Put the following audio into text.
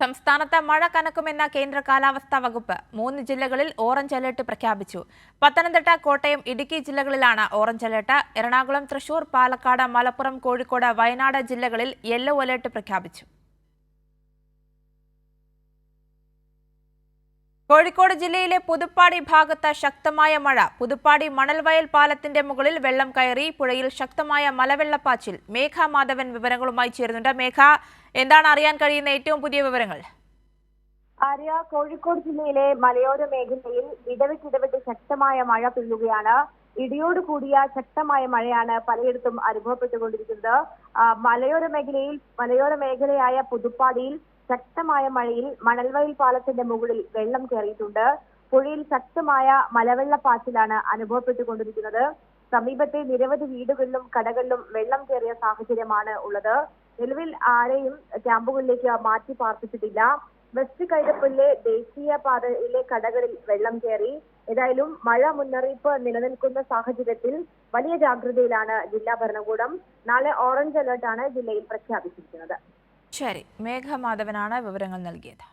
സംസ്ഥാനത്ത് മഴ കനക്കുമെന്ന കേന്ദ്ര കാലാവസ്ഥാ വകുപ്പ് മൂന്ന് ജില്ലകളിൽ ഓറഞ്ച് അലേർട്ട് പ്രഖ്യാപിച്ചു. പത്തനംതിട്ട കോട്ടയം ഇടുക്കി ജില്ലകളിലാണ് ഓറഞ്ച് അലേർട്ട്. എറണാകുളം തൃശൂർ പാലക്കാട് മലപ്പുറം കോഴിക്കോട് വയനാട് ജില്ലകളിൽ യെല്ലോ അലേർട്ട് പ്രഖ്യാപിച്ചു. കോഴിക്കോട് ജില്ലയിലെ പുതുപ്പാടി ഭാഗത്ത് ശക്തമായ മഴ. പുതുപ്പാടി മണൽവയൽ പാലത്തിന്റെ മുകളിൽ വെള്ളം കയറി പുഴയിൽ ശക്തമായ മലവെള്ളപ്പാച്ചിൽ. മേഘ മാധവൻ വിവരങ്ങളുമായി ചേരുന്നുണ്ട്. മേഘ എന്താണ് അറിയാൻ കഴിയുന്ന ഏറ്റവും പുതിയ വിവരങ്ങൾ? ആര്യ കോഴിക്കോട് ജില്ലയിലെ മലയോര മേഖലയിൽ ഇടവിട്ടിടവിട്ട് ശക്തമായ മഴ പെയ്യുകയാണ്. ഇടിയോട് കൂടിയ ശക്തമായ മഴയാണ് പലയിടത്തും അനുഭവപ്പെട്ടുകൊണ്ടിരിക്കുന്നത്. മലയോര മേഖലയിൽ മലയോര മേഖലയായ പുതുപ്പാടിയിൽ ശക്തമായ മഴയിൽ മണൽവയൽ പാലത്തിന്റെ മുകളിൽ വെള്ളം കയറിയിട്ടുണ്ട്. പുഴയിൽ ശക്തമായ മലവെള്ളപ്പാച്ചിലാണ് അനുഭവപ്പെട്ടുകൊണ്ടിരിക്കുന്നത്. സമീപത്തെ നിരവധി വീടുകളിലും കടകളിലും വെള്ളം കയറിയ സാഹചര്യമാണ് ഉള്ളത്. നിലവിൽ ആരെയും ക്യാമ്പുകളിലേക്ക് മാറ്റി പാർപ്പിച്ചിട്ടില്ല. വെസ്റ്റ് കൈതപ്പള്ളിലെ ദേശീയ പാതയിലെ കടകളിൽ വെള്ളം കയറി. ഏതായാലും മഴ മുന്നറിയിപ്പ് നിലനിൽക്കുന്ന സാഹചര്യത്തിൽ വലിയ ജാഗ്രതയിലാണ് ജില്ലാ ഭരണകൂടം. നാളെ ഓറഞ്ച് അലർട്ടാണ് ജില്ലയിൽ പ്രഖ്യാപിച്ചിരിക്കുന്നത്. ശരി മേഘമാധവനാണ് വിവരങ്ങൾ നൽകിയത്.